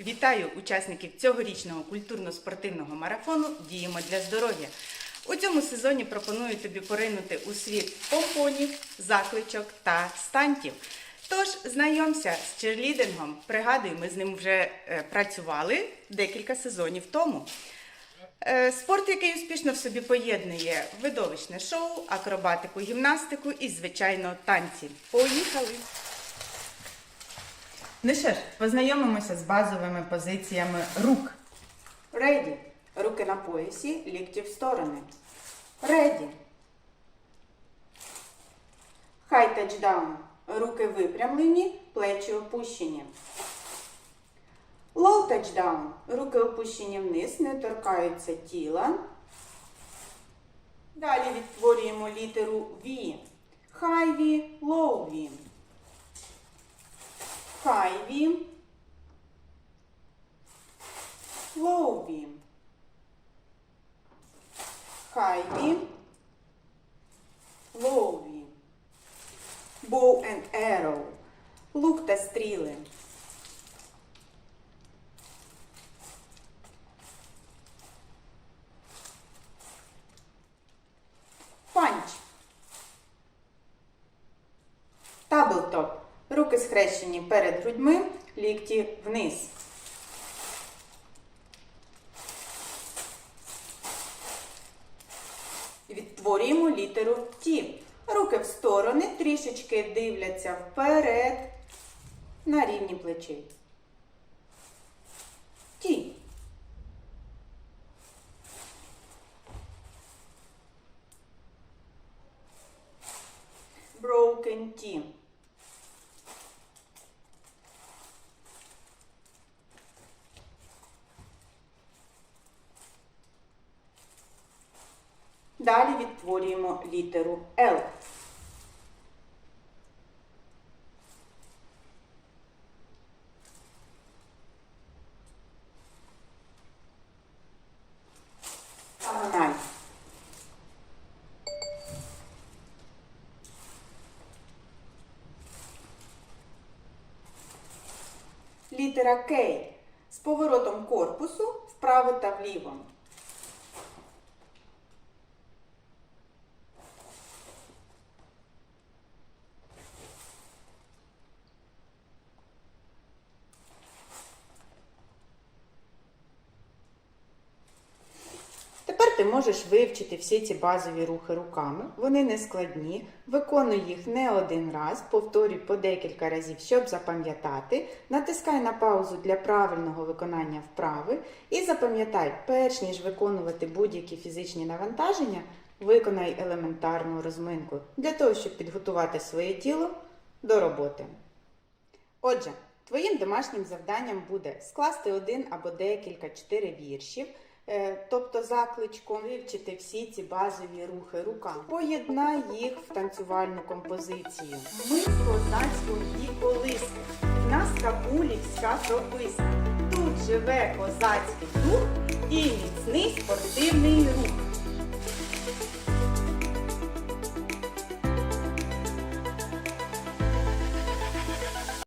Вітаю учасників цьогорічного культурно-спортивного марафону Діємо для здоров'я. У цьому сезоні пропоную тобі поринути у світ помпонів, закличок та стантів. Тож знайомся з черлідингом. Пригадую, ми з ним вже е, працювали декілька сезонів тому. Е, Спорт, який успішно в собі поєднує видовищне шоу, акробатику, гімнастику і, звичайно, танці. Поїхали! Ну що ж, познайомимося з базовими позиціями рук. Реді. Руки на поясі, лікті в сторони. Реді. Хай тачдаун. Руки випрямлені, плечі опущені. Лоу тачдаун. Руки опущені вниз, не торкаються тіла. Далі відтворюємо літеру V. Хай V, лоу V. High V, low V, high V, low V, bow and arrow, лук та стріли. Таблтоп. Руки схрещені перед грудьми, лікті вниз. Відтворюємо літеру Т. Руки в сторони, трішечки дивляться вперед на рівні плечей. Ті. Broken T. Далі відтворюємо літеру L. Літера К з поворотом корпусу вправо та вліво. Ти можеш вивчити всі ці базові рухи руками. Вони не складні. Виконуй їх не один раз, повторюй по декілька разів, щоб запам'ятати. Натискай на паузу для правильного виконання вправи. І запам'ятай, перш ніж виконувати будь-які фізичні навантаження, виконай елементарну розминку для того, щоб підготувати своє тіло до роботи. Отже, твоїм домашнім завданням буде скласти один або декілька чотири віршів, тобто закличком вивчити всі ці базові рухи руками. Поєднай їх в танцювальну композицію. Ми з і колиски, нас капулівська прописка. Тут живе козацький дух і міцний спортивний рух.